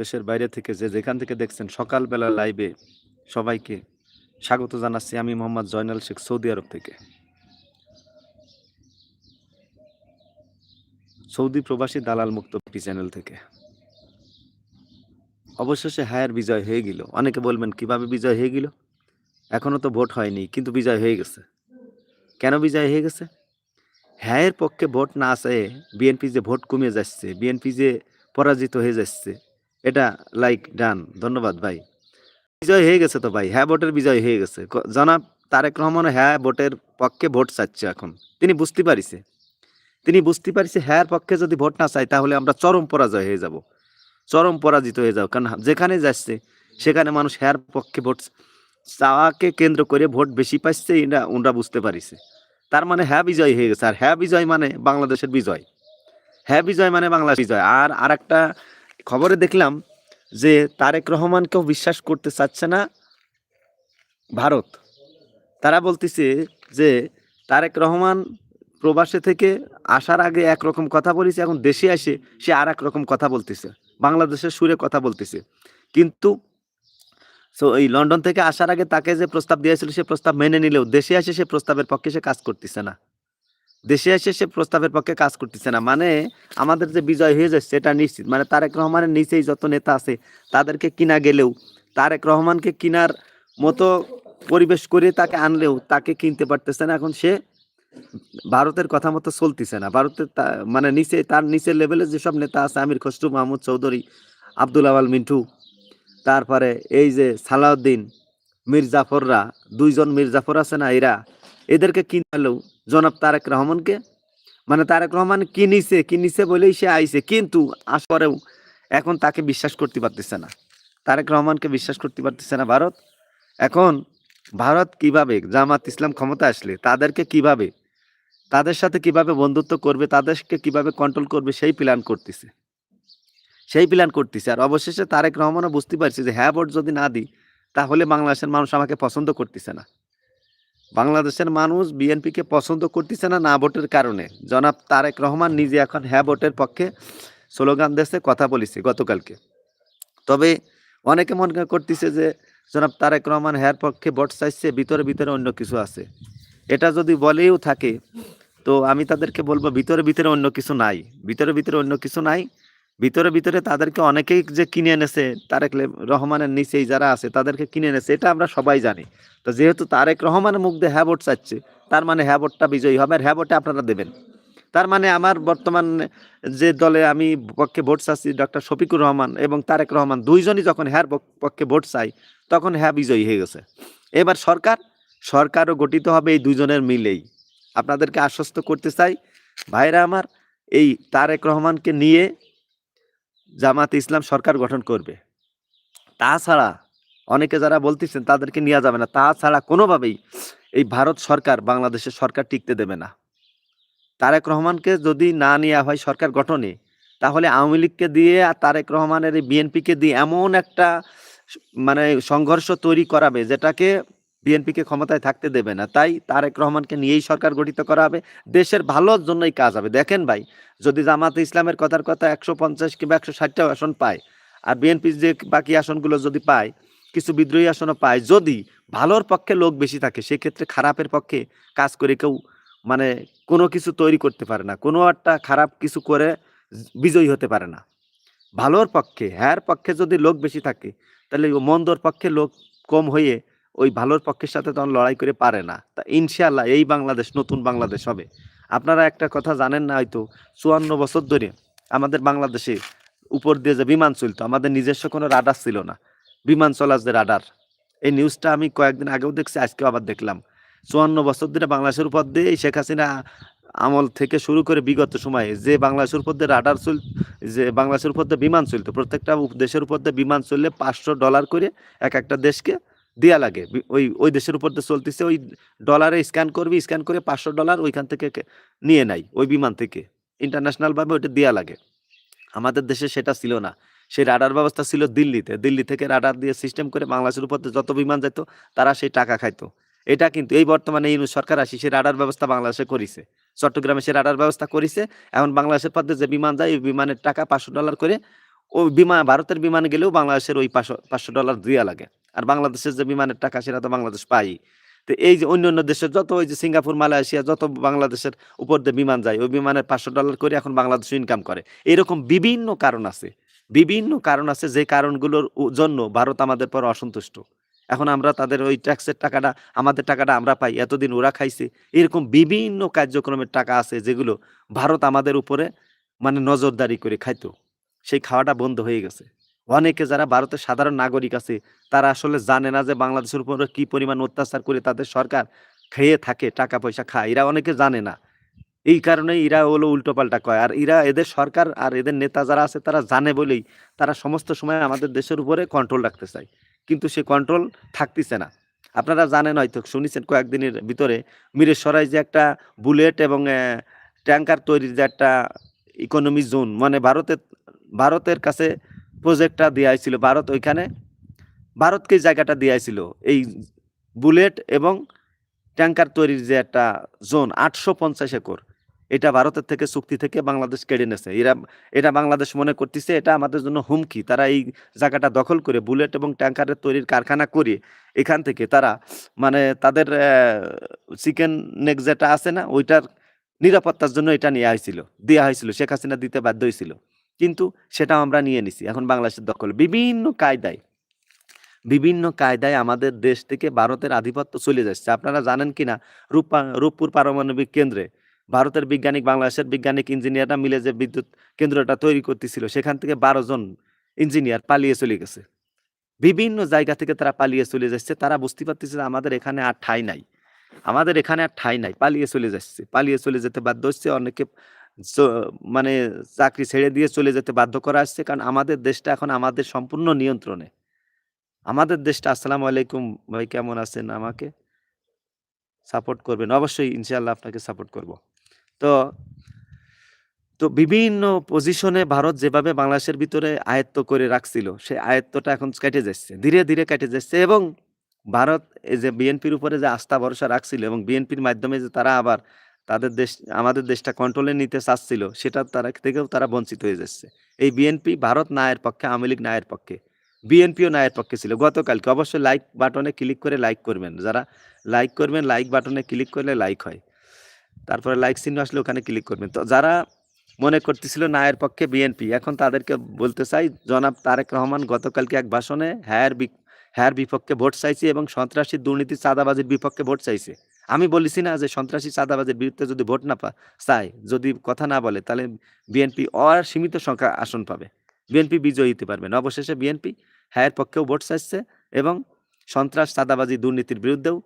দেশের বাইরে থেকে যে যেখান থেকে দেখছেন, সকালবেলা লাইভে সবাইকে স্বাগত জানাচ্ছি আমি মোহাম্মদ জয়নাল শেখ, সৌদি আরব থেকে। সৌদি প্রবাসী দালাল মুক্ত একটি চ্যানেল থেকে। অবশেষে হায়ার বিজয় হয়ে গেল। অনেকে বলবেন, কীভাবে বিজয় হয়ে গেল? এখনও তো ভোট হয়নি, কিন্তু বিজয় হয়ে গেছে। কেন বিজয় হয়ে গেছে? হ্যায়ের পক্ষে ভোট না আসে বিএনপি যে ভোট কমে যাচ্ছে, বিএনপি যে পরাজিত হয়ে যাচ্ছে এটা লাইক ডান ধন্যবাদ ভাই। বিজয় হয়ে গেছে তো ভাই হ্যাঁ ভোটের বিজয় হয়ে গেছে। জনাব তারেক রহমান হ্যাঁ ভোটের পক্ষে ভোট চাচ্ছে এখন। তিনি বুঝতে পারিছে। তিনি বুঝতে পারিছে হ্যাঁ পক্ষে যদি ভোট না চাই তাহলে আমরা চরম পরাজয় হয়ে যাব। চরম পরাজিত হয়ে যাব। কারণ যেখানে যাচ্ছে, সেখানে মানুষ হ্যার পক্ষে ভোট চাওয়াকে কেন্দ্র করে ভোট বেশি পাচ্ছে, এটা ওনরা বুঝতে পারিছে। তার মানে হ্যাঁ বিজয় হয়ে গেছে। আর হ্যাঁ বিজয় মানে বাংলাদেশের বিজয়। হ্যাঁ বিজয় মানে বাংলাদেশ বিজয়। আর আরেকটা খবরে দেখলাম যে তারেক রহমানকেও বিশ্বাস করতে চাচ্ছে না ভারত। তারা বলতেছে যে তারেক রহমান প্রবাসে থেকে আসার আগে একরকম কথা বলেছে, এখন দেশে আসে সে আর রকম কথা বলতেছে বাংলাদেশের সুরে কথা বলতেছে। কিন্তু সো এই লন্ডন থেকে আসার আগে তাকে যে প্রস্তাব দিয়েছিল, সে প্রস্তাব মেনে নিলেও দেশে আসে সে প্রস্তাবের পক্ষে সে কাজ করতেছে না। দেশে এসে সে প্রস্তাবের পক্ষে কাজ করতেছে না। মানে আমাদের যে বিজয় হয়ে যাচ্ছে, এটা নিশ্চিত। মানে তারেক রহমানের নিচেই যত নেতা আছে, তাদেরকে কিনা গেলেও, তারেক রহমানকে কিনার মতো পরিবেশ করে তাকে আনলেও, তাকে কিনতে পারতেছে না। এখন সে ভারতের কথা মতো চলতেছে না। ভারতের মানে নিচে, তার নিচের লেভেলে যেসব নেতা আছে, আমির খসরু, মাহমুদ চৌধুরী, আব্দুল আওয়াল মিন্টু, তারপরে এই যে সালাউদ্দিন, মির্জাফররা, দুইজন মির্জাফর আছে না, এরা, এদেরকে কিনালেও জনাব তারেক রহমানকে। মানে তারেক রহমান কি নিছে কি নিছে বলেই সে আইছে, কিন্তু আসরেও এখন তাকে বিশ্বাস করতে পারতেছে না। তারেক রহমানকে বিশ্বাস করতে পারতেছে না ভারত। এখন ভারত কীভাবে জামাত ইসলাম ক্ষমতা আসলে, তাদেরকে কীভাবে, তাদের সাথে কীভাবে বন্ধুত্ব করবে, তাদেরকে কীভাবে কন্ট্রোল করবে, সেই প্ল্যান করতেছে। সেই প্ল্যান করতেছে। আর অবশেষে তারেক রহমানও বুঝতে পারছে যে হ্যাঁ ভোট যদি না দিই, তাহলে বাংলাদেশের মানুষ আমাকে পছন্দ করতেছে না। বাংলাদেশের মানুষ বিএনপিকে পছন্দ করতেছে না না ভোটের কারণে। জনাব তারেক রহমান নিজে এখন হ্যাঁ ভোটের পক্ষে স্লোগান দেশে কথা বলেছে গতকালকে। তবে অনেকে মনে করতেছে যে জনাব তারেক রহমান হ্যার পক্ষে ভোট চাইছে, ভিতরে ভিতরে অন্য কিছু আছে। এটা যদি বলেও থাকে, তো আমি তাদেরকে বলব ভিতরে ভিতরে অন্য কিছু নাই, ভিতরে ভিতরে অন্য কিছু নাই। ভিতরে ভিতরে তাদেরকে অনেকেই যে কিনে এনেছে, তারেক রহমানের নিচেই যারা আছে, তাদেরকে কিনে এনেছে, এটা আমরা সবাই জানি। তো যেহেতু তারেক রহমানের মুখ দিয়ে হ্যাঁ চাচ্ছে, তার মানে হ্যাঁ ভোটটা বিজয়ী হবে, আর হ্যাঁ আপনারা দেবেন। তার মানে আমার বর্তমান যে দলে আমি পক্ষে ভোট চাচ্ছি, ডক্টর শফিকুর রহমান এবং তারেক রহমান দুইজনই যখন হ্যার পক্ষে ভোট চাই, তখন হ্যাঁ বিজয়ী হয়ে গেছে। এবার সরকার, সরকারও গঠিত হবে এই দুজনের মিলেই। আপনাদেরকে আশ্বস্ত করতে চাই, ভাইরা আমার, এই তারেক রহমানকে নিয়ে জামাত ইসলাম সরকার গঠন করবে। তাছাড়া অনেকে যারা বলতেছেন তাদেরকে নেওয়া যাবে না। তাছাড়া কোনোভাবেই এই ভারত সরকার বাংলাদেশের সরকার টিকতে দেবে না। তারেক রহমানকে যদি না নেওয়া হয় সরকার গঠনে, তাহলে আওয়ামী লীগকে দিয়ে আর তারেক রহমানের এই বিএনপিকে দিয়ে এমন একটা মানে সংঘর্ষ তৈরি করাবে যেটাকে বিএনপিকে ক্ষমতায় থাকতে দেবে না। তাই তারেক রহমানকে নিয়েই সরকার গঠিত করা হবে। দেশের ভালোর জন্যই কাজ হবে। দেখেন ভাই, যদি জামাতে ইসলামের কথার কথা একশো পঞ্চাশ কিংবা একশো ষাটটা আসন পায়, আর বিএনপির যে বাকি আসনগুলো যদি পায়, কিছু বিদ্রোহী আসনও পায়, যদি ভালোর পক্ষে লোক বেশি থাকে, সেক্ষেত্রে খারাপের পক্ষে কাজ করে কেউ মানে কোনো কিছু তৈরি করতে পারে না। কোনো একটা খারাপ কিছু করে বিজয়ী হতে পারে না। ভালোর পক্ষে, হ্যার পক্ষে যদি লোক বেশি থাকে, তাহলে মন্দর পক্ষে লোক কম হয়ে ওই ভালোর পক্ষের সাথে তখন লড়াই করে পারে না। তা ইনশাআল্লাহ এই বাংলাদেশ নতুন বাংলাদেশ হবে। আপনারা একটা কথা জানেন না হয়তো, চুয়ান্ন বছর ধরে আমাদের বাংলাদেশে উপর দিয়ে যে বিমান চলতো, আমাদের নিজস্ব কোনো রাডার ছিল না, বিমান চলার যে রাডার। এই নিউজটা আমি কয়েকদিন আগেও দেখছি, আজকেও আবার দেখলাম। চুয়ান্ন বছর ধরে বাংলাদেশের উপর দিয়ে শেখ হাসিনা আমল থেকে শুরু করে বিগত সময়ে যে বাংলাদেশের উপর দিয়ে রাডার চল, যে বাংলাদেশের উপর দিয়ে বিমান চলতো, প্রত্যেকটা দেশের উপর দিয়ে বিমান চললে পাঁচশো ডলার করে এক একটা দেশকে দেয়া লাগে। ওই ওই দেশের উপর দিয়ে চলতেছে, ওই ডলারে স্ক্যান করবি স্ক্যান করে পাঁচশো ডলার ওইখান থেকে নিয়ে নেয় ওই বিমান থেকে। ইন্টারন্যাশনালভাবে ওইটা দেয়া লাগে। আমাদের দেশে সেটা ছিল না। সেই রাডার ব্যবস্থা ছিল দিল্লিতে। দিল্লি থেকে রাডার দিয়ে সিস্টেম করে বাংলাদেশের উপর দিয়ে যত বিমান যেত তারা সেই টাকা খাইতো। এটা কিন্তু এই বর্তমানে এই সরকার আসি, সে রাডার ব্যবস্থা বাংলাদেশে করেছে। চট্টগ্রামে সে রাডার ব্যবস্থা করেছে। এখন বাংলাদেশের পথে যে বিমান যায়, ওই বিমানের টাকা পাঁচশো ডলার করে, ওই বিমান ভারতের বিমানে গেলেও বাংলাদেশের ওই পাঁচশো পাঁচশো ডলার দেওয়া লাগে। আর বাংলাদেশের যে বিমানের টাকা, সেটা তো বাংলাদেশ পাই তো এই যে অন্য অন্য দেশের যত ওই যে সিঙ্গাপুর, মালয়েশিয়া, যত বাংলাদেশের উপর দিয়ে বিমান যায়, ওই বিমানের পাঁচশো ডলার করে এখন বাংলাদেশ ইনকাম করে। এরকম বিভিন্ন কারণ আছে। বিভিন্ন কারণ আছে যে কারণগুলোর জন্য ভারত আমাদের পর অসন্তুষ্ট। এখন আমরা তাদের ওই ট্যাক্সের টাকাটা, আমাদের টাকাটা আমরা পাই, এতদিন ওরা খাইছে। এরকম বিভিন্ন কার্যক্রমের টাকা আছে যেগুলো ভারত আমাদের উপরে মানে নজরদারি করে খাইতো। সেই খাওয়াটা বন্ধ হয়ে গেছে। অনেকে যারা ভারতের সাধারণ নাগরিক আছে, তারা আসলে জানে না যে বাংলাদেশের উপরে কি পরিমাণ অত্যাচার করে তাদের সরকার খেয়ে থাকে টাকা পয়সা খায়। এরা অনেকে জানে না। এই কারণে এরা হলো উল্টোপাল্টা কয়। আর এরা এদের সরকার আর এদের নেতা যারা আছে, তারা জানে বলেই তারা সমস্ত সময় আমাদের দেশের উপরে কন্ট্রোল রাখতে চায়। কিন্তু সে কন্ট্রোল থাকতেছে না। আপনারা জানেন হয়তো, শুনেছেন কয়েকদিনের ভিতরে মিরেশ্বরায় যে একটা বুলেট এবং ট্যাঙ্কার তৈরির যে একটা ইকোনমি জোন মানে ভারতের ভারতের কাছে প্রজেক্টটা দেওয়া হয়েছিল ভারত, ওইখানে ভারতকে জায়গাটা দেওয়া হয়েছিল এই বুলেট এবং ট্যাঙ্কার তৈরির যে একটা জোন, আটশো পঞ্চাশ একর, এটা ভারতের থেকে, চুক্তি থেকে বাংলাদেশ কেড়ে নেছে। এরা, এটা বাংলাদেশ মনে করতেছে, এটা আমাদের জন্য হুমকি। তারা এই জায়গাটা দখল করে বুলেট এবং ট্যাঙ্কারের তৈরির কারখানা করে এখান থেকে তারা মানে তাদের চিকেন নেক যেটা আছে না, ওইটার নিরাপত্তার জন্য এটা নেওয়া হয়েছিল দেওয়া হয়েছিল শেখ হাসিনা দিতে বাধ্য হয়েছিল কিন্তু সেটাও আমরা নিয়ে নিছি। এখন বাংলাদেশের দখল বিভিন্ন কায়দায় বিভিন্ন কায়দায় আমাদের দেশ থেকে ভারতের আধিপত্য চলে যাচ্ছে। আপনারা জানেন কি না রূপা, রূপপুর পারমাণবিক কেন্দ্রে ভারতের বিজ্ঞানিক, বাংলাদেশের বিজ্ঞানিক ইঞ্জিনিয়াররা মিলে যে বিদ্যুৎ কেন্দ্রটা তৈরি করতেছিল, সেখান থেকে বারো জন ইঞ্জিনিয়ার পালিয়ে চলে গেছে। বিভিন্ন জায়গা থেকে তারা পালিয়ে চলে যাচ্ছে। তারা বুঝতে পারতেছে যে আমাদের এখানে আর ঠাঁই নাই। আমাদের এখানে আর ঠাঁই নাই, পালিয়ে চলে যাচ্ছে। পালিয়ে চলে যেতে বাধ্য হচ্ছে। অনেকে মানে চাকরি ছেড়ে দিয়ে চলে যেতে বাধ্য করা আসছে। কারণ আমাদের দেশটা এখন আমাদের সম্পূর্ণ নিয়ন্ত্রণে। আমাদের দেশটা, আসসালামু আলাইকুম ভাই, কেমন আছেন আমাকে? সাপোর্ট করবেন, অবশ্যই ইনশাআল্লাহ আপনাকে সাপোর্ট করব। তো তো বিভিন্ন পজিশনে ভারত যেভাবে বাংলাদেশের ভিতরে আয়ত্ত করে রাখছিল, সেই আয়ত্তটা এখন কেটে যাচ্ছে, ধীরে ধীরে কেটে যাচ্ছে এবং ভারত এই যে বিএনপির উপরে যে আস্থা ভরসা রাখছিল এবং বিএনপির মাধ্যমে যে তারা আবার তাদের দেশ, আমাদের দেশটা কন্ট্রোলে নিতে চাচ্ছিল সেটা তারা থেকেও তারা বঞ্চিত হয়ে যাচ্ছে। এই বিএনপি ভারত নায়ের পক্ষে, আওয়ামী লীগ নায়ের পক্ষে বিএনপিও নায়ের পক্ষে ছিল। গতকালকে অবশ্যই লাইক বাটনে ক্লিক করে লাইক করবেন। যারা লাইক করবেন লাইক বাটনে ক্লিক করলে লাইক হয়। তারপরে লাইক চিহ্ন আসলে ওখানে ক্লিক করবেন। তো যারা মনে করতেছিল নায়ের পক্ষে বিএনপি এখন তাদেরকে বলতে চাই, জনাব তারেক রহমান গতকালকে এক ভাষণে হ্যার হ্যার বিপক্ষে ভোট চাইছে এবং সন্ত্রাসী দুর্নীতি চাঁদাবাজির বিপক্ষে ভোট চাইছে। আমি বলেছি না যে সন্ত্রাসী চাঁদাবাজির বিরুদ্ধে যদি ভোট না পা চায় যদি কথা না বলে, তাহলে বিএনপি অসীমিত সংখ্যা আসন পাবে। বিএনপি বিজয়ী হতে পারবে না। অবশেষে বিএনপি হ্যায়ের পক্ষেও ভোট চাইছে এবং সন্ত্রাস, চাঁদাবাজি, দুর্নীতির বিরুদ্ধেও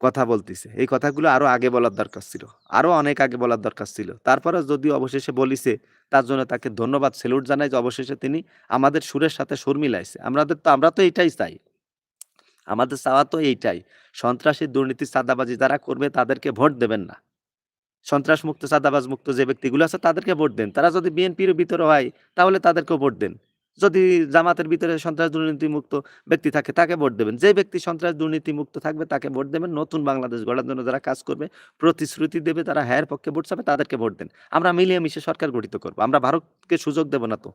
কথা বলতেছে। এই কথাগুলো আরও আগে বলার দরকার ছিল। আরও অনেক আগে বলার দরকার ছিল। তারপরে যদি অবশেষে বলিছে, তার জন্য তাকে ধন্যবাদ, সেলুট জানাই যে অবশেষে তিনি আমাদের সুরের সাথে সুর মিলাইছে। আমাদের তো, আমরা তো এটাই চাই। আমাদের চাওয়া তো এইটাই। সন্ত্রাসী দুর্নীতি চাঁদাবাজি যারা করবে তাদেরকে ভোট দেবেন না। সন্ত্রাস মুক্ত চাঁদাবাজ মুক্ত যে ব্যক্তিগুলো আছে তাদেরকে ভোট দেন। তারা যদি বিএনপির ভিতরে হয় তাহলে তাদেরকেও ভোট দেন। যদি জামাতের ভিতরে সন্ত্রাস দুর্নীতি মুক্ত ব্যক্তি থাকে তাকে ভোট দেবেন। যে ব্যক্তি সন্ত্রাস দুর্নীতি মুক্ত থাকবে তাকে ভোট দেবেন। নতুন বাংলাদেশ গড়ার জন্য যারা কাজ করবে, প্রতিশ্রুতি দেবে, তারা হ্যার পক্ষে ভোট চাবে, তাদেরকে ভোট দেন। আমরা মিলিয়ে মিশে সরকার গঠিত করব। আমরা ভারতকে সুযোগ দেব না তো।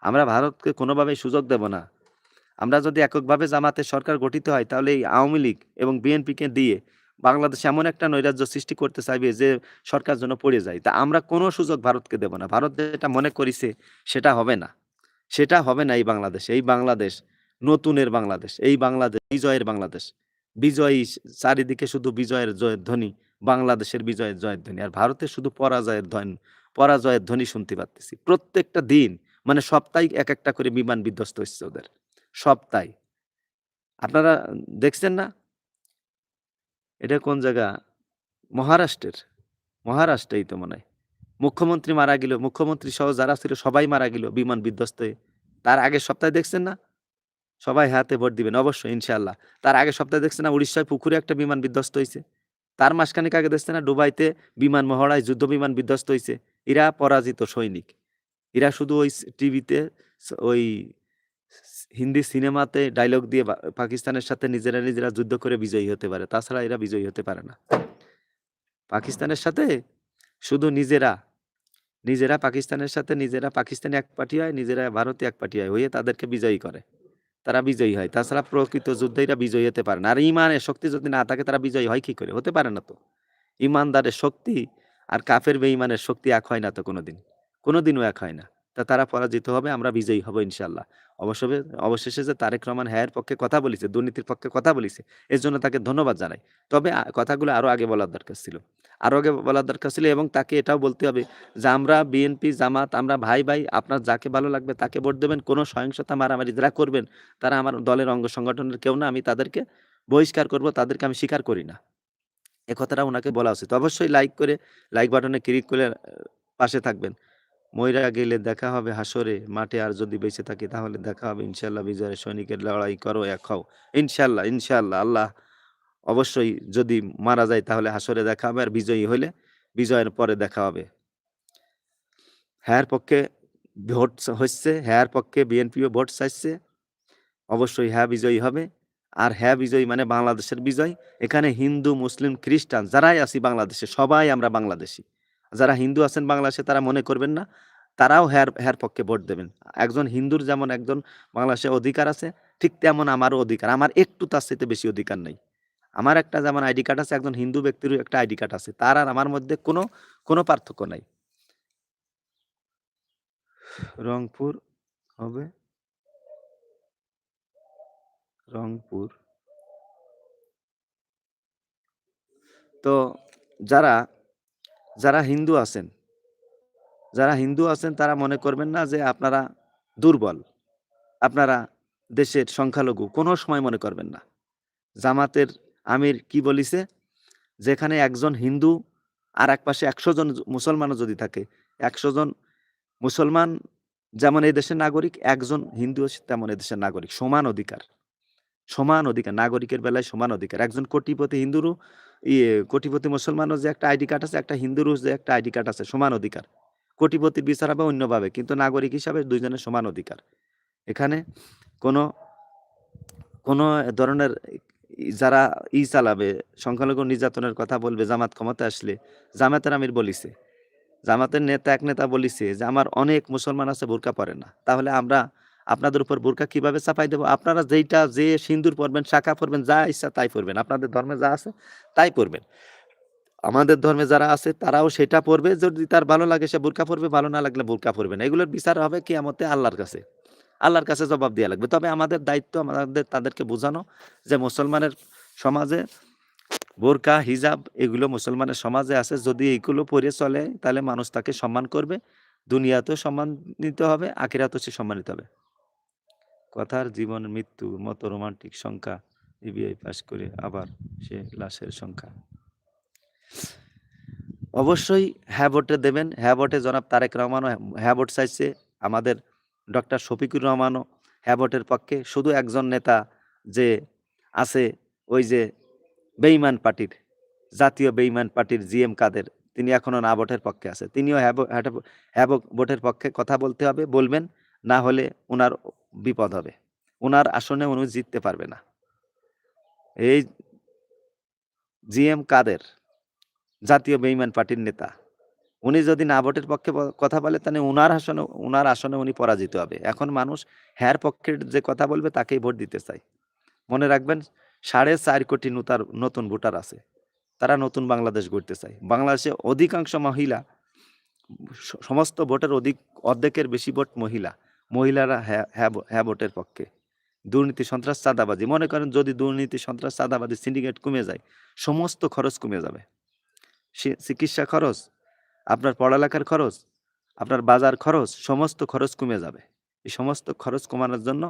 আমরা ভারতকে কোনোভাবেই সুযোগ দেব না। আমরা যদি এককভাবে জামাতে সরকার গঠিত হয়, তাহলে এই আওয়ামী লীগ এবং বিএনপিকে দিয়ে বাংলাদেশ এমন একটা নৈরাজ্য সৃষ্টি করতে চাইবে যে সরকার যেন পড়ে যায়। তা আমরা কোনো সুযোগ ভারতকে দেব না। ভারত যেটা মনে করিছে, সেটা হবে না। সেটা হবে না এই বাংলাদেশ। এই বাংলাদেশ নতুনের বাংলাদেশ। এই বাংলাদেশ বিজয়ের বাংলাদেশ। বিজয়ী চারিদিকে শুধু বিজয়ের জয়ের ধ্বনি, বাংলাদেশের বিজয়ের জয়ের ধ্বনি। আর ভারতে শুধু পরাজয়ের ধ্বনি পরাজয়ের ধ্বনি শুনতে পারতেছি। প্রত্যেকটা দিন মানে সপ্তাহে এক একটা করে বিমান বিধ্বস্ত হচ্ছে ওদের। সপ্তাহে আপনারা দেখছেন না? এটা কোন জায়গা? মহারাষ্ট্রের। মহারাষ্ট্রেই তো মনে হয়। মুখ্যমন্ত্রী মারা গেল। মুখ্যমন্ত্রী সহ যারা ছিল সবাই মারা গেল বিমান বিধ্বস্ত। তার আগের সপ্তাহে দেখছেন না? সবাই হাতে ভোট দিবেন, অবশ্যই ইনশাল্লাহ তার আগের সপ্তাহে দেখছেন না? উড়িষ্যায় পুকুরে একটা বিমান বিধ্বস্ত হয়েছে তার মাসখানেক আগে দেখছেন না? দুবাইতে বিমান মহড়ায় যুদ্ধ বিমান বিধ্বস্ত হয়েছে এরা পরাজিত সৈনিক। এরা শুধু ওই টিভিতে ওই হিন্দি সিনেমাতে ডায়লগ দিয়ে পাকিস্তানের সাথে নিজেরা নিজেরা যুদ্ধ করে বিজয়ী হতে পারে, তাছাড়া এরা বিজয়ী হতে পারে না। পাকিস্তানের সাথে শুধু নিজেরা নিজেরা পাকিস্তানের সাথে নিজেরা পাকিস্তানি এক পার্টি হয়, নিজেরা ভারতে এক পার্টি হয়, হয়ে তাদেরকে বিজয়ী করে। তারা বিজয়ী হয়, তাছাড়া প্রকৃত যুদ্ধেরা বিজয়ী হতে পারে না। আর ইমানের শক্তি যদি না থাকে, তারা বিজয়ী হয় কি করে? হতে পারে না তো। ইমানদারের শক্তি আর কাফের বেঈমানের শক্তি এক হয় না তো কোনোদিন। কোনোদিনও এক হয় না। তা তারা পরাজিত হবে, আমরা বিজয়ী হব ইনশাল্লাহ। অবশ্য অবশেষে যে তারেক রহমান হ্যায়ের পক্ষে কথা বলেছে, দুর্নীতির পক্ষে কথা বলেছে, এর জন্য তাকে ধন্যবাদ জানাই। তবে কথাগুলো আরও আগে বলার দরকার ছিল। আরও আগে বলার দরকার ছিল এবং তাকে এটাও বলতে হবে যে, আমরা বিএনপি জামাত, আমরা ভাই ভাই, আপনার যাকে ভালো লাগবে তাকে ভোট দেবেন, কোনো সহিংসতা, মারামারি যারা করবেন, তারা আমার দলের অঙ্গ সংগঠনের কেউ না, আমি তাদেরকে বহিষ্কার করব, তাদেরকে আমি স্বীকার করি না। এ কথাটা ওনাকে বলা উচিত। অবশ্যই লাইক করে লাইক বাটনে ক্লিক করে পাশে থাকবেন। ময়রা গেলে দেখা হবে হাসরে, মাঠে আর যদি বেঁচে থাকি তাহলে দেখা হবে ইনশাল্লাহ বিজয়ের সৈনিকের লড়াই করো, এক হও। ইনশাল্লাহ ইনশাল্লাহ, আল্লাহ অবশ্যই যদি মারা যায় তাহলে হাসরে দেখা হবে আর বিজয়ী হলে বিজয়ের পরে দেখা হবে। হ্যার পক্ষে ভোট হচ্ছে হ্যার পক্ষে বিএনপিও ভোট চাইছে, অবশ্যই হ্যাঁ বিজয়ী হবে। আর হ্যাঁ বিজয়ী মানে বাংলাদেশের বিজয়। এখানে হিন্দু, মুসলিম, খ্রিস্টান যারাই আছি বাংলাদেশে, সবাই আমরা বাংলাদেশি। যারা হিন্দু আছেন বাংলাদেশে তারা মনে করবেন না, তারাও হ্যার হ্যার পক্ষে ভোট দেবেন। একজন হিন্দুর যেমন একজন বাংলাদেশে অধিকার আছে, ঠিক তেমন আমারও অধিকার। আমার একটু তার চাইতে বেশি অধিকার নেই। আমার একটা যেমন আইডি কার্ড আছে, একজন হিন্দু ব্যক্তিরও একটা আইডি কার্ড আছে। তার আর আমার মধ্যে কোনো কোনো পার্থক্য নাই। রংপুর হবে? রংপুর। তো যারা যারা হিন্দু আছেন, যারা হিন্দু আছেন তারা মনে করবেন না যে আপনারা দুর্বল। আপনারা দেশের সংখ্যালঘু, কোনো সময় মনে করবেন না। জামাতের আমির কি বলিছে? যেখানে একজন হিন্দু আর এক পাশে একশো জন মুসলমানও যদি থাকে, একশো জন মুসলমান যেমন এই দেশের নাগরিক, একজন হিন্দু তেমন এই দেশের নাগরিক, সমান অধিকার। সমান অধিকার, নাগরিকের বেলায় সমান অধিকার। একজন কোটিপতি হিন্দুরও ইয়ে কোটিপতি মুসলমানও যে একটা আইডি কার্ড আছে, একটা হিন্দুরও যে একটা আইডি কার্ড আছে, সমান অধিকার। কোটিপতির বিচার হবে অন্যভাবে, কিন্তু নাগরিক হিসাবে দুইজনের সমান অধিকার। এখানে কোনো কোনো ধরনের যারা ই চালাবে, সংখ্যালঘু নির্যাতনের কথা বলবে, জামাত ক্ষমতা আসলে, জামাতের আমির বলিছে। জামাতের নেতা এক নেতা বলিছে যে, আমার অনেক মুসলমান আছে বোরকা পরে না। তাহলে আমরা আপনাদের উপর বোরকা কীভাবে চাপাই দেবো? আপনারা যেইটা যে সিন্দুর পরবেন, শাখা পরবেন, যা ইচ্ছা তাই পরবেন। আপনাদের ধর্মে যা আছে তাই পরবেন। আমাদের ধর্মে যারা আছে তারাও সেটা পড়বে যদি তার ভালো লাগে সে বোরকা পরবে, ভালো না লাগলে বোরকা পরবে না। এগুলোর বিচার হবে কিয়ামতে আল্লাহর কাছে। আল্লাহর কাছে জবাব দেওয়া লাগবে। তবে আমাদের দায়িত্ব, আমাদের, তাদেরকে বোঝানো যে মুসলমানের সমাজে বোরকা, হিজাব এগুলো মুসলমানের সমাজে আছে। যদি এইগুলো পরে চলে, তাহলে মানুষ তাকে সম্মান করবে। দুনিয়াতেও সম্মানিত হবে, আখিরাতেও সে সম্মানিত হবে। কথার জীবন, মৃত্যু, মতো, রোমান্টিক সংখ্যা ইবিআই পাস করে আবার সে লাশের সংখ্যা। অবশ্যই হ্যাঁ ভোটে দেবেন। হ্যাঁ ভোটে জনাব তারেক রহমানও হ্যাঁ ভোট চাইছে। আমাদের ডক্টর শফিকুর রহমানও হ্যাঁ ভোটের পক্ষে। শুধু একজন নেতা যে আছে, ওই যে বেইমান পার্টির, জাতীয় বেইমান পার্টির জিএম কাদের, তিনি এখনও না ভোটের পক্ষে আছে। তিনিও হ্যাঁ হ্যাঁ হ্যাঁ ভোটের পক্ষে কথা বলতে হবে, বলবেন। না হলে ওনার বিপদ হবে। ওনার আসনে উনি জিততে পারবে না। এই জিএম কাদের, জাতীয় বেইমান পার্টির নেতা, উনি যদি না ভোটের পক্ষে কথা বলে তাহলে উনার আসনে উনার আসনে উনি পরাজিত হবে। এখন মানুষ হ্যার পক্ষের যে কথা বলবে তাকেই ভোট দিতে চায়। মনে রাখবেন, সাড়ে চার কোটি নূতার, নতুন ভোটার আছে। তারা নতুন বাংলাদেশ গড়তে চায়। বাংলাদেশে অধিকাংশ মহিলা সমস্ত ভোটের অধিক, অর্ধেকের বেশি ভোট মহিলা। মহিলারা হ্যাঁ ভোটের পক্ষে। দুর্নীতি, সন্ত্রাস, চাঁদাবাজি। মনে করেন যদি দুর্নীতি, সন্ত্রাস, চাঁদাবাজি, সিন্ডিকেট কমে যায়, সমস্ত খরচ কমে যাবে। চিকিৎসা খরচ, আপনার পড়ালেখার খরচ, আপনার বাজার খরচ, সমস্ত খরচ কমে যাবে। এই সমস্ত খরচ কমানোর জন্য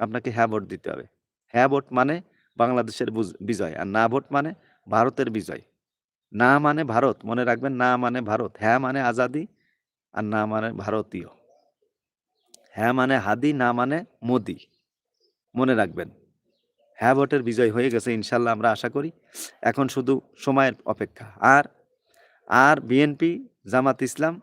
আপনাকে হ্যাঁ ভোট দিতে হবে। হ্যাঁ ভোট মানে বাংলাদেশের বিজয়, আর না ভোট মানে ভারতের বিজয়। না মানে ভারত, মনে রাখবেন না মানে ভারত হ্যাঁ মানে আজাদি, আর না মানে ভারতীয়। হ্যাঁ মানে হাদি, না মানে মোদি। মনে রাখবেন। হ্যাঁ ভোটের বিজয় হয়ে গেছে, ইনশাল্লাহ আমরা আশা করি। এখন শুধু সময়ের অপেক্ষা। আর আর বিএনপি, জামাত ইসলাম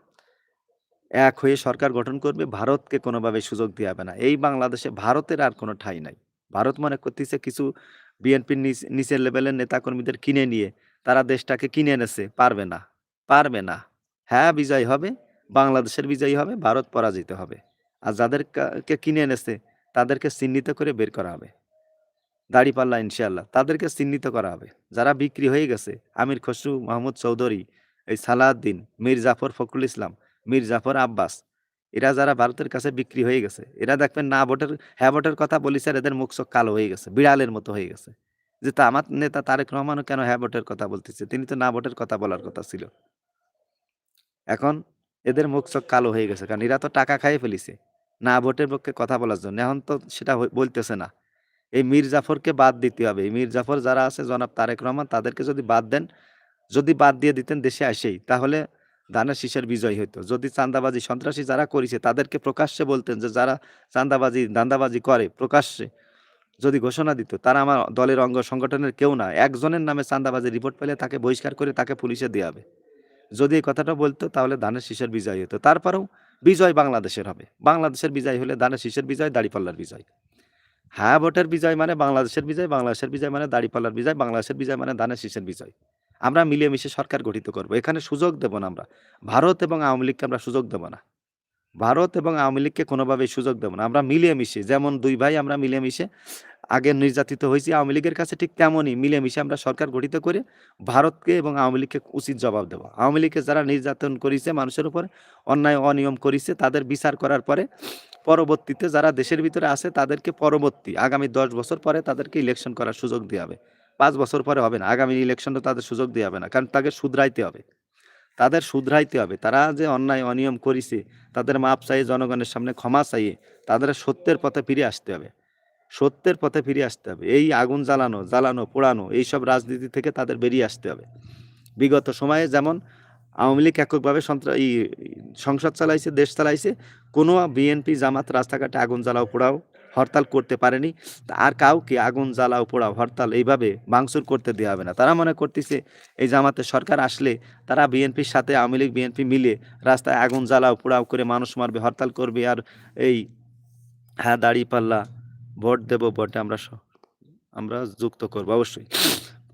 এক হয়ে সরকার গঠন করবে, ভারতকে কোনোভাবে সুযোগ দেওয়া হবে না। এই বাংলাদেশে ভারতের আর কোনো ঠাঁই নাই। ভারত মনে করতেছে কিছু বিএনপির নিচের লেভেলের নেতাকর্মীদের কিনে নিয়ে, তারা দেশটাকে কিনে এনেছে, পারবে না পারবে না। হ্যাঁ বিজয় হবে, বাংলাদেশের বিজয়ী হবে, ভারত পরাজিত হবে। আর যাদেরকে কিনে এনেছে, তাদেরকে চিহ্নিত করে বের করা হবে। দাড়িপাল্লা ইনশাল্লাহ তাদেরকে চিহ্নিত করা হবে। যারা বিক্রি হয়ে গেছে, আমির খসরু মাহমুদ চৌধুরী, এই সালাউদ্দিন, মীর জাফর ফখরুল ইসলাম, মীর জাফর আব্বাস, এরা যারা ভারতের কাছে বিক্রি হয়ে গেছে, এরা দেখবেন না ভোটের হ্যাঁ ভোটের কথা বলিস আর এদের মুখ চোখ কালো হয়ে গেছে, বিড়ালের মতো হয়ে গেছে। যে তা আমার নেতা তারেক রহমানও কেন হ্যাঁ ভোটের কথা বলতেছে? তিনি তো না ভোটের কথা বলার কথা ছিল। এখন এদের মুখ চোখ কালো হয়ে গেছে, কারণ এরা তো টাকা খাইয়ে ফেলিছে। না ভোটের পক্ষে কথা বলার জন্য। এখন তো সেটা বলতেছে না। এই মীর জাফরকে বাদ দিতে হবে। এই মীর জাফর যারা আছে, জনাব তারেক রহমান, তাদেরকে যদি বাদ দেন, যদি বাদ দিয়ে দিতেন দেশে আসেই, তাহলে দানের শীষের বিজয় হইতো। যদি চাঁদাবাজি, সন্ত্রাসী যারা করেছে, তাদেরকে প্রকাশ্যে বলতেন যে, যারা চান্দাবাজি দান্দাবাজি করে, প্রকাশ্যে। যদি ঘোষণা দিত, তারা আমার দলের অঙ্গ সংগঠনের কেউ না। একজনের নামে চাঁদাবাজি রিপোর্ট পেলে তাকে বহিষ্কার করে তাকে পুলিশে দেওয়া হবে। যদি এই কথাটা বলতো, তাহলে ধানের শীষের বিজয় হতো তারপরেও বিজয় বাংলাদেশের হবে। বাংলাদেশের বিজয় হলে দানে শীষের বিজয়, দাড়িপাল্লার বিজয়। হ্যাঁ ভোটের বিজয় মানে বাংলাদেশের বিজয় বাংলাদেশের বিজয় মানে দাড়িপাল্লার বিজয়, বাংলাদেশের বিজয় মানে দানে শীষের বিজয়। আমরা মিলেমিশে সরকার গঠিত করব। এখানে সুযোগ দেব না আমরা। ভারত এবং আওয়ামী লীগকে আমরা সুযোগ দেব না। ভারত এবং আওয়ামী লীগকে কোনোভাবেই সুযোগ দেব না। আমরা মিলেমিশে যেমন দুই ভাই আমরা মিলেমিশে আগে নির্যাতিত হয়েছি, আওয়ামী লীগের কাছে ঠিক তেমনই মিলেমিশে আমরা সরকার গঠিত করে ভারতকে এবং আওয়ামী লীগকে উচিত জবাব দেওয়া আওয়ামী লীগকে যারা নির্যাতন করেছে, মানুষের উপর অন্যায়, অনিয়ম করেছে, তাদের বিচার করার পরে পরবর্তীতে যারা দেশের ভিতরে আছে, তাদেরকে পরবর্তী আগামী দশ বছর পরে তাদেরকে ইলেকশন করার সুযোগ দেওয়া হবে। পাঁচ বছর পরে হবে না। আগামী ইলেকশনটা তাদের সুযোগ দেওয়া হবে না। কারণ তাকে শুধরাইতে হবে। তাদের শুধরাইতে হবে। তারা যে অন্যায়, অনিয়ম করেছে, তাদের মাপ চাইয়ে জনগণের সামনে ক্ষমা চাইয়ে তাদের সত্যের পথে ফিরে আসতে হবে। সত্যের পথে ফিরে আসতে হবে। এই আগুন জ্বালানো জ্বালানো, পোড়ানো, এইসব রাজনীতি থেকে তাদের বেরিয়ে আসতে হবে। বিগত সময়ে যেমন আওয়ামী লীগ এককভাবে সন্ত্রা এই সংসদ চালাইছে, দেশ চালাইছে, কোনো বিএনপি জামাত রাস্তাঘাটে আগুন জ্বালাও, পোড়াও হরতাল করতে পারেনি। আর কাউকে আগুন জ্বালাও, পোড়াও, হরতাল এইভাবে ভাঙচুর করতে দেওয়া হবে না। তারা মনে করতেছে, এই জামাতে সরকার আসলে তারা বিএনপির সাথে, আওয়ামী লীগ, বিএনপি মিলে রাস্তায় আগুন জ্বালাও, পোড়াও করে মানুষ মারবে, হরতাল করবে আর এই হ্যাঁ দাড়ি পাল্লা, ভোট দেব, ভোটে আমরা আমরা যুক্ত করব অবশ্যই।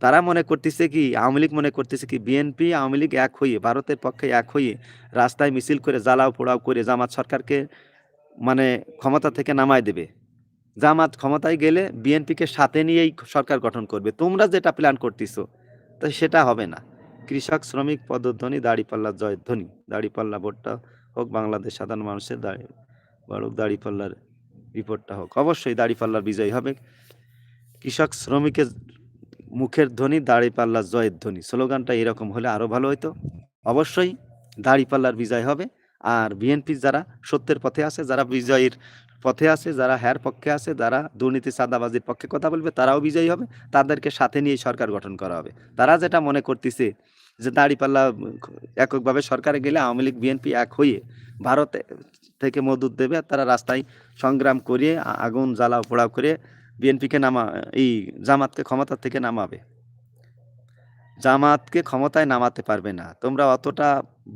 তারা মনে করতেছে কি, আওয়ামী লীগ মনে করতেছে কি, বিএনপি, আওয়ামী লীগ এক হয়ে, ভারতের পক্ষে এক হয়ে রাস্তায় মিছিল করে জ্বালাও, পোড়াও করে জামাত সরকারকে মানে ক্ষমতা থেকে নামায় দেবে। জামাত ক্ষমতায় গেলে বিএনপিকে সাথে নিয়েই সরকার গঠন করবে। তোমরা যেটা প্ল্যান করতেছো, তো সেটা হবে না। কৃষক, শ্রমিক, পদধ্বনি দাড়িপাল্লার জয়ধ্বনি। দাড়িপাল্লা ভোটটা হোক, বাংলাদেশ সাধারণ মানুষের দাড়ি, বাড়ুক দাড়িপাল্লার রিপোর্টটা হোক। অবশ্যই দাড়িপাল্লার বিজয় হবে। কৃষক, শ্রমিকের মুখের ধ্বনি দাড়িপাল্লার জয়ের ধ্বনি স্লোগানটা এরকম হলে আরও ভালো হতো অবশ্যই দাড়িপাল্লার বিজয় হবে। আর বিএনপি যারা সত্যের পথে আছে, যারা বিজয়ের পথে আছে, যারা হ্যার পক্ষে আছে, যারা দুর্নীতি চাঁদাবাজির পক্ষে কথা বলবে, তারাও বিজয়ী হবে। তাদেরকে সাথে নিয়ে সরকার গঠন করা হবে। তারা যেটা মনে করতেছে যে দাঁড়িপাল্লা এককভাবে সরকারে গেলে আওয়ামী লীগ, বিএনপি এক হয়ে ভারত থেকে মদত দেবে তারা রাস্তায় সংগ্রাম করিয়ে আগুন জ্বালাও পোড়াও করে বিএনপিকে নামা, এই জামাতকে ক্ষমতা থেকে নামাবে। জামাতকে ক্ষমতায় নামাতে পারবে না। তোমরা অতটা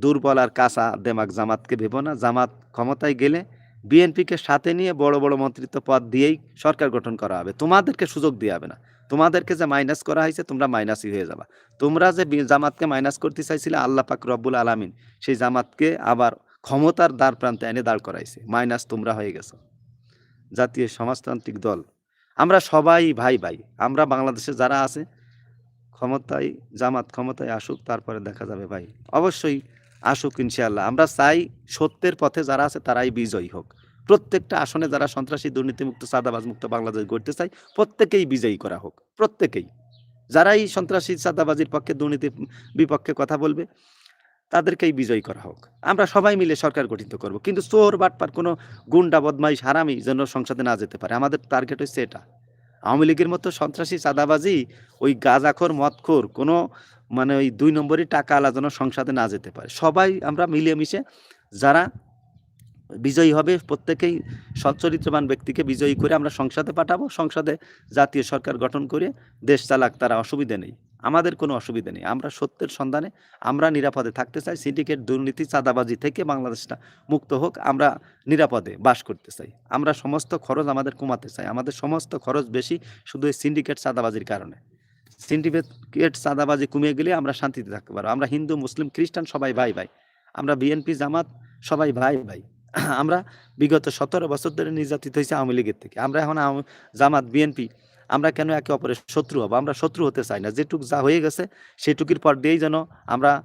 দুর্বল আর কাঁচা দেমাগ জামাতকে ভেবো না। জামাত ক্ষমতায় গেলে বিএনপিকে সাথে নিয়ে বড় বড় মন্ত্রিত্ব পদ দিয়েই সরকার গঠন করা হবে। তোমাদেরকে সুযোগ দেওয়া হবে না। তোমাদেরকে যে মাইনাস করা হয়েছে, তোমরা মাইনাসই হয়ে যাবা। তোমরা যে জামাতকে মাইনাস করতে চাইছিলে, আল্লাহ পাক রব্বুল আলামিন সেই জামাতকে আবার ক্ষমতার দ্বার প্রান্তে এনে দাঁড় করাইছে। মাইনাস তোমরা হয়ে গেছো। জাতীয় সমাজতান্ত্রিক দল। আমরা সবাই ভাই ভাই। আমরা বাংলাদেশে যারা আছে, ক্ষমতায়, জামাত ক্ষমতায় আসুক, তারপরে দেখা যাবে ভাই। অবশ্যই আসুক ইনশাআল্লাহ। আমরা চাই সত্যের পথে যারা আছে তারাই বিজয়ী হোক। প্রত্যেকটা আসনে যারা সন্ত্রাসী, দুর্নীতিমুক্ত সাদাবাজ মুক্ত বাংলাদেশ গড়তে চাই প্রত্যেকেই বিজয়ী করা হোক। প্রত্যেকেই। যারাই সন্ত্রাসী সাদাবাজির পক্ষে দুর্নীতি বিপক্ষে কথা বলবে, তাদেরকেই বিজয়ী করা হোক। আমরা সবাই মিলে সরকার গঠিত করব। কিন্তু চোর, বাটপার, কোনো গুন্ডা, বদমাইশ, হারামি যেন সংসদে না যেতে পারে, আমাদের টার্গেট হচ্ছে এটা। আওয়ামী লীগের মতো সন্ত্রাসী, চাঁদাবাজি, ওই গাঁজাখোর, মদখোর, কোনো মানে ওই দুই নম্বরই টাকা আলা যেন সংসদে না যেতে পারে। সবাই আমরা মিলেমিশে যারা বিজয়ী হবে, প্রত্যেকেই সচ্চরিত্রবান ব্যক্তিকে বিজয়ী করে আমরা সংসদে পাঠাবো। সংসদে জাতীয় সরকার গঠন করে দেশ চালাক তারা অসুবিধে নেই। আমাদের কোনো অসুবিধা নেই। আমরা সত্যের সন্ধানে আমরা নিরাপদে থাকতে চাই। সিন্ডিকেট দুর্নীতি, চাঁদাবাজি থেকে বাংলাদেশটা মুক্ত হোক, আমরা নিরাপদে বাস করতে চাই। আমরা সমস্ত খরচ আমাদের কমাতে চাই। আমাদের সমস্ত খরচ বেশি শুধু এই সিন্ডিকেট চাঁদাবাজির কারণে। সিন্ডিকেট চাঁদাবাজি কমিয়ে গেলে আমরা শান্তিতে থাকতে পারব। আমরা হিন্দু, মুসলিম, খ্রিস্টান সবাই ভাই ভাই। আমরা বিএনপি, জামাত সবাই ভাই ভাই। আমরা বিগত সতেরো বছর ধরে নির্যাতিত হয়েছে আওয়ামী লীগের থেকে। আমরা এখন জামাত, বিএনপি, আমরা কেন একে অপরের শত্রু হব? আমরা শত্রু হতে চাই না। যেটুক যা হয়ে গেছে, সেটুকির পর দিয়েই যেন আমরা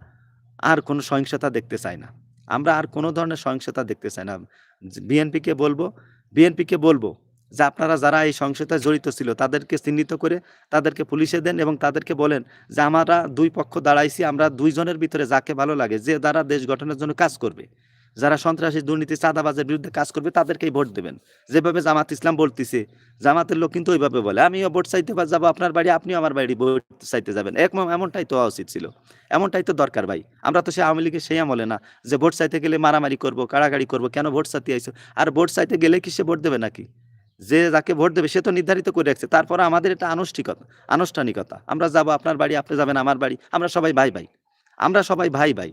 আর কোনো সহিংসতা দেখতে চাই না। আমরা আর কোনো ধরনের সহিংসতা দেখতে চাই না। বিএনপিকে বলব বিএনপিকে বলব যে আপনারা যারা এই সহিংসতায় জড়িত ছিল, তাদেরকে চিহ্নিত করে তাদেরকে পুলিশে দেন এবং তাদেরকে বলেন যে, আমরা দুই পক্ষ দাঁড়াইছি, আমরা দুইজনের ভিতরে যাকে ভালো লাগে, যে দ্বারা দেশ গঠনের জন্য কাজ করবে। যারা সন্ত্রাসী দুর্নীতি, চাঁদাবাজের বিরুদ্ধে কাজ করবে, তাদেরকেই ভোট দেবেন। যেভাবে জামাত ইসলাম বলতেছে, জামাতের লোক কিন্তু ওইভাবে বলে, আমিও ভোট চাইতে যাব আপনার বাড়ি, আপনিও আমার বাড়ি ভোট চাইতে যাবেন। এক এমনটাই তো উচিত ছিল। এমনটাই তো দরকার ভাই। আমরা তো সে আওয়ামী লীগের সেই আমলে না, যে ভোট চাইতে গেলে মারামারি করব, কাড়াকাড়ি করব, কেন ভোট চাইতে আইসো? আর ভোট চাইতে গেলে কি সে ভোট দেবে নাকি? যে যাকে ভোট দেবে, সে তো নির্ধারিত করে রাখছে। তারপর আমাদের এটা আনুষ্ঠানিকতা আনুষ্ঠানিকতা। আমরা যাব আপনার বাড়ি, আপনি যাবেন আমার বাড়ি, আমরা সবাই ভাই ভাই আমরা সবাই ভাই ভাই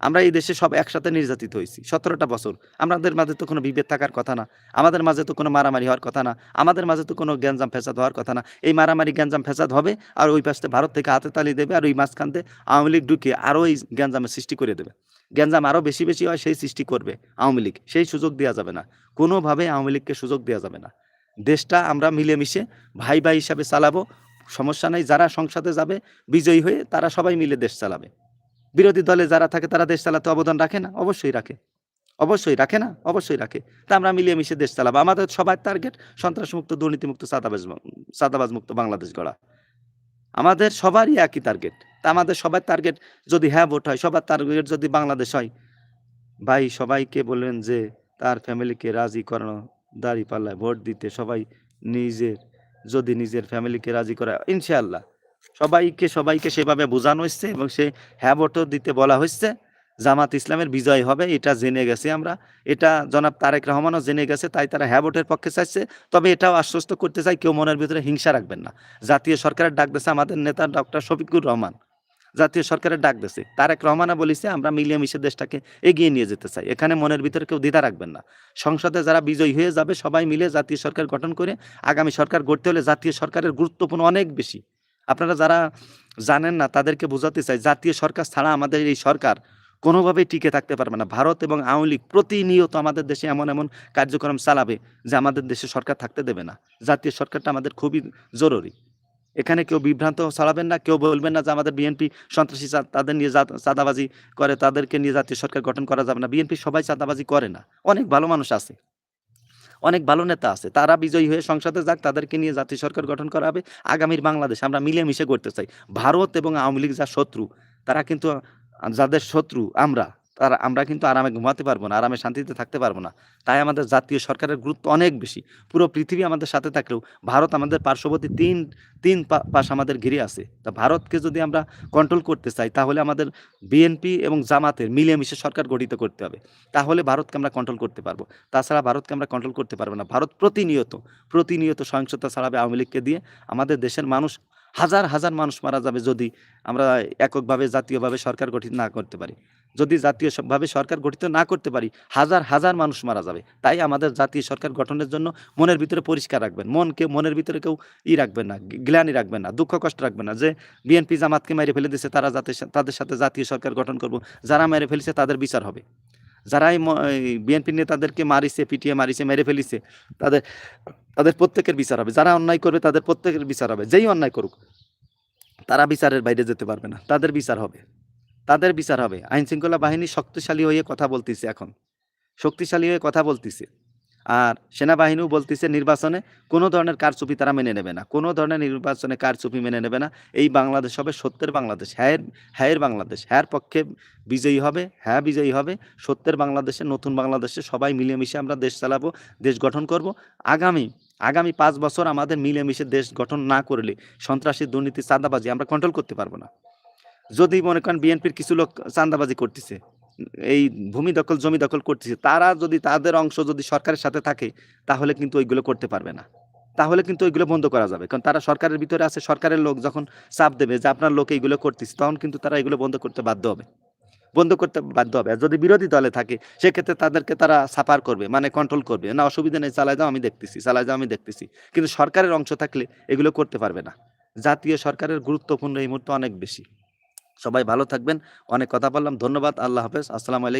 আমরা এই দেশে সব একসাথে নির্যাতিত হয়েছি। সতেরোটা বছর। আমাদের মাঝে তো কোনো বিভেদ থাকার কথা না। আমাদের মাঝে তো কোনো মারামারি হওয়ার কথা না। আমাদের মাঝে তো কোনো গ্যাঞ্জাম ফেসাদ হওয়ার কথা না। এই মারামারি গ্যাঞ্জাম ফেসাদ হবে আর ওই পাশে ভারত থেকে হাতে তালি দেবে আর ওই মাঝখানতে আওয়ামী লীগ ঢুকিয়ে আরও এই গ্যাঞ্জামের সৃষ্টি করে দেবে। গ্যাঞ্জাম আরও বেশি বেশি হয়, সেই সৃষ্টি করবে আওয়ামী লীগ। সেই সুযোগ দেওয়া যাবে না। কোনোভাবে আওয়ামী লীগকে সুযোগ দেওয়া যাবে না। দেশটা আমরা মিলেমিশে ভাই ভাই হিসাবে চালাবো। সমস্যা নেই, যারা সংসদে যাবে, বিজয়ী হয়ে তারা সবাই মিলে দেশ চালাবে। বিরোধী দলে যারা থাকে, তারা দেশ চালাতে অবদান রাখে না? অবশ্যই রাখে। অবশ্যই রাখে না? অবশ্যই রাখে। তা আমরা মিলিয়ে মিশে দেশ চালাবো। আমাদের সবার টার্গেট সন্ত্রাসমুক্ত, দুর্নীতিমুক্ত সাদাবাজ সাদাবাজ মুক্ত বাংলাদেশ গড়া। আমাদের সবারই একই টার্গেট তা আমাদের সবার টার্গেট যদি হ্যাঁ ভোট হয়, সবার টার্গেট যদি বাংলাদেশ হয়, ভাই সবাইকে বলবেন যে তার ফ্যামিলিকে রাজি করানো দাড়ি পাল্লায় ভোট দিতে সবাই নিজের, যদি নিজের ফ্যামিলিকে রাজি করা ইনশাআল্লাহ। সবাইকে সবাইকে সেভাবে বোঝানো হচ্ছে এবং সে হ্যাঁ ভোটও দিতে বলা হচ্ছে জামাত ইসলামের বিজয় হবে, এটা জেনে গেছে আমরা। এটা জনাব তারেক রহমানও জেনে গেছে, তাই তারা হ্যাঁ ভোটের পক্ষে চাইছে। তবে এটাও আশ্বস্ত করতে চাই, কেউ মনের ভিতরে হিংসা রাখবেন না। জাতীয় সরকারের ডাক দিয়েছে আমাদের নেতা ডক্টর শফিকুর রহমান। জাতীয় সরকারের ডাক দিয়েছে, তারেক রহমানা বলেছে, আমরা মিলিয়ে মিশে দেশটাকে এগিয়ে নিয়ে যেতে চাই। এখানে মনের ভিতরে কেউ দ্বিধা রাখবেন না। সংসদে যারা বিজয়ী হয়ে যাবে, সবাই মিলে জাতীয় সরকার গঠন করে, আগামী সরকার গড়তে হলে জাতীয় সরকারের গুরুত্বপূর্ণ অনেক বেশি। আপনারা যারা জানেন না, তাদেরকে বোঝাতে চাই, জাতীয় সরকার ছাড়া আমাদের এই সরকার কোনোভাবেই টিকে থাকতে পারবে না। ভারত এবং আওয়ামী লীগ প্রতিনিয়ত আমাদের দেশে এমন এমন কার্যক্রম চালাবে যে আমাদের দেশে সরকার থাকতে দেবে না। জাতীয় সরকারটা আমাদের খুবই জরুরি। এখানে কেউ বিভ্রান্ত ছড়াবেন না, কেউ বলবেন না যে আমাদের বিএনপি সন্ত্রাসী তাদের নিয়ে চাঁদাবাজি করে, তাদেরকে নিয়ে জাতীয় সরকার গঠন করা যাবে না। বিএনপি সবাই চাঁদাবাজি করে না। অনেক ভালো মানুষ আছে। অনেক ভালো নেতা আছে, তারা বিজয়ী হয়ে সংসদে যাক, তাদেরকে নিয়ে জাতীয় সরকার গঠন করা হবে, আগামীর বাংলাদেশ আমরা মিলেমিশে করতে চাই। ভারত এবং আওয়ামী লীগ যা শত্রু, তারা কিন্তু, যাদের শত্রু আমরা তারা আমরা কিন্তু আরামে ঘুমাতে পারব না, আরামে শান্তিতে থাকতে পারব না। তাই আমাদের জাতীয় সরকারের গুরুত্ব অনেক বেশি। পুরো পৃথিবী আমাদের সাথে থাকলেও ভারত আমাদের পার্শ্ববর্তী তিন তিন পাশ আমাদের ঘিরে আছে। তা ভারতকে যদি আমরা কন্ট্রোল করতে চাই, তাহলে আমাদের বিএনপি এবং জামাতের মিলেমিশে সরকার গঠিত করতে হবে। তাহলে ভারতকে আমরা কন্ট্রোল করতে পারব। তাছাড়া ভারতকে আমরা কন্ট্রোল করতে পারব না। ভারত প্রতিনিয়ত প্রতিনিয়ত সহিংসতা ছাড়াবে আওয়ামী লীগকে দিয়ে। আমাদের দেশের মানুষ, হাজার হাজার মানুষ মারা যাবে যদি আমরা এককভাবে, জাতীয়ভাবে সরকার গঠিত না করতে পারি। যদি জাতীয়ভাবে সরকার গঠিত না করতে পারি, হাজার হাজার মানুষ মারা যাবে। তাই আমাদের জাতীয় সরকার গঠনের জন্য মনের ভিতরে পরিষ্কার রাখবেন। মনকে মনের ভিতরে কেউ ই রাখবেন না গ্লানি রাখবেন না, দুঃখ কষ্ট রাখবেন না যে বিএনপি জামাতকে মেরে ফেলে দিয়েছে, তারা যাতে তাদের সাথে জাতীয় সরকার গঠন করব। যারা মেরে ফেলেছে তাদের বিচার হবে। যারা এই বিএনপি নেতাদেরকে মারিছে, পিটিয়ে মারিছে, মেরে ফেলিছে, তাদের তাদের প্রত্যেকের বিচার হবে। যারা অন্যায় করবে তাদের প্রত্যেকের বিচার হবে। যেই অন্যায় করুক, তারা বিচারের বাইরে যেতে পারবে না। তাদের বিচার হবে। তাদের বিচার হবে। আইন শৃঙ্খলা বাহিনী শক্তিশালী হয়ে কথা বলতেছে এখন। শক্তিশালী হয়ে কথা বলতেছে। আর সেনাবাহিনীও বলতেছে নির্বাচনে কোনো ধরনের কারচুপি তারা মেনে নেবে না। কোনো ধরনের নির্বাচনে কারচুপি মেনে নেবে না। এই বাংলাদেশ হবে সত্যের বাংলাদেশ। হ্যায়ের হ্যায়ের বাংলাদেশ। হ্যার পক্ষে বিজয়ী হবে হ্যাঁ বিজয়ী হবে। সত্যের বাংলাদেশে নতুন বাংলাদেশে সবাই মিলেমিশে আমরা দেশ চালাবো, দেশ গঠন করব। আগামী আগামী পাঁচ বছর আমাদের মিলেমিশে দেশ গঠন না করলে সন্ত্রাসী দুর্নীতি চাঁদাবাজি আমরা কন্ট্রোল করতে পারব না। যদি মনে করেন বিএনপির কিছু লোক চাঁদাবাজি করতেছে, এই ভূমি দখল, জমি দখল করতেছে, তারা যদি তাদের অংশ যদি সরকারের সাথে থাকে, তাহলে কিন্তু ওইগুলো করতে পারবে না। তাহলে কিন্তু ওইগুলো বন্ধ করা যাবে। কারণ তারা সরকারের ভিতরে আছে, সরকারের লোক যখন চাপ দেবে যে আপনার লোক এইগুলো করতেছে, তখন কিন্তু তারা এগুলো বন্ধ করতে বাধ্য হবে। বন্ধ করতে বাধ্য হবে। আর যদি বিরোধী দলে থাকে, সেক্ষেত্রে তাদেরকে তারা সাপার করবে মানে কন্ট্রোল করবে। না, অসুবিধা নেই চালায় যাও, আমি দেখতেছি চালায় যাও, আমি দেখতেছি। কিন্তু সরকারের অংশ থাকলে এগুলো করতে পারবে না। জাতীয় সরকারের গুরুত্বপূর্ণ এই মুহূর্তে অনেক বেশি। সবাই ভালো থাকবেন। অনেক কথা বললাম। ধন্যবাদ। আল্লাহ হাফেজ। আসসালামু আলাইকুম।